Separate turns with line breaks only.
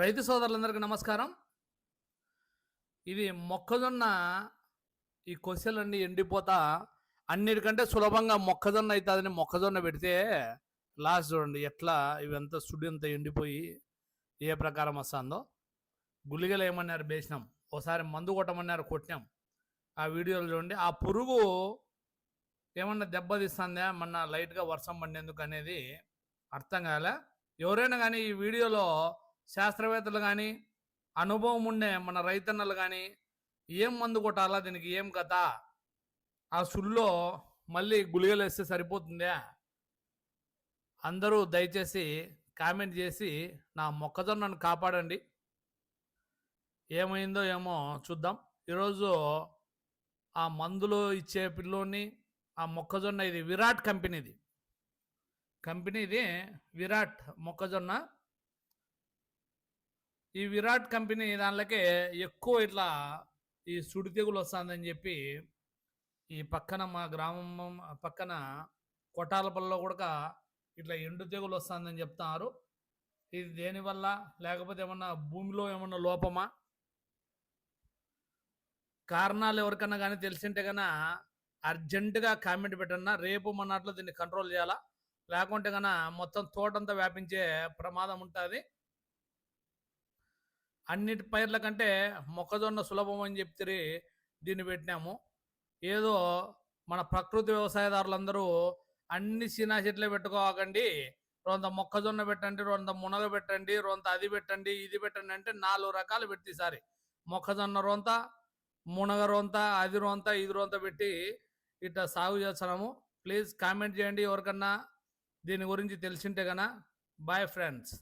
రైతు సోదరులందరికీ నమస్కారం. ఇది మొక్కజొన్న ఈ కొసలన్నీ ఎండిపోతా అన్నిటికంటే సులభంగా మొక్కజొన్న అవుతుందని మొక్కజొన్న పెడితే లాస్ట్ చూడండి ఎట్లా ఇవంతా సుడి అంతా ఎండిపోయి ఏ ప్రకారం వస్తుందో. గుళిగలు ఏమన్నారు వేసినాం ఒకసారి మందు కొట్టమన్నారు కొట్టినాం. ఆ వీడియోలు చూడండి. ఆ పురుగు ఏమన్నా దెబ్బతీస్తుందా? మొన్న లైట్గా వర్షం పడినందుకు అనేది అర్థం కాలే. ఎవరైనా కానీ ఈ వీడియోలో శాస్త్రవేత్తలు కానీ అనుభవం ఉండే మన రైతన్నలు కానీ ఏం మందు కొట్టాలా దీనికి ఏం కథ? ఆ సుల్లో మళ్ళీ గుళిగలు వేస్తే సరిపోతుందా? అందరూ దయచేసి కామెంట్ చేసి నా మొక్కజొన్నను కాపాడండి. ఏమైందో ఏమో చూద్దాం. ఈరోజు ఆ మందులు ఇచ్చే పిల్లోని ఆ మొక్కజొన్న ఇది విరాట్ కంపెనీది. కంపెనీది విరాట్ మొక్కజొన్న ఈ విరాట్ కంపెనీ దానిలోకే ఎక్కువ ఇట్లా ఈ సుడి తెగులు వస్తుందని చెప్పి ఈ పక్కన మా గ్రామం పక్కన కొట్టాలపల్లిలో కూడా ఇట్లా ఎండు తెగులు వస్తుందని చెప్తున్నారు ఇది దేనివల్ల లేకపోతే ఏమన్నా భూమిలో ఏమన్నా లోపమా? కారణాలు ఎవరికన్నా కానీ తెలిసింటే కన్నా అర్జెంటుగా కామెంట్ పెట్టన్నా. రేపు మన దీన్ని కంట్రోల్ చేయాలా? లేకుంటే కన్నా మొత్తం తోటంతా వ్యాపించే ప్రమాదం ఉంటుంది. అన్నిటి పైర్ల కంటే మొక్కజొన్న సులభం అని చెప్తే దీన్ని పెట్టినాము. ఏదో మన ప్రకృతి వ్యవసాయదారులందరూ అన్ని సినా చెట్లే పెట్టుకోకండి రొంత మొక్కజొన్న పెట్టండి రొంత మునగ పెట్టండి రొంత అది పెట్టండి ఇది పెట్టండి అంటే నాలుగు రకాలు పెట్టి సారి. మొక్కజొన్న రొంత మునగ రొంత అది రొంత ఇది రొంత పెట్టి ఇట్లా సాగు చేస్తున్నాము. ప్లీజ్ కామెంట్ చేయండి ఎవరికన్నా దీని గురించి తెలిసింటే కన్నా బాయ్ ఫ్రెండ్స్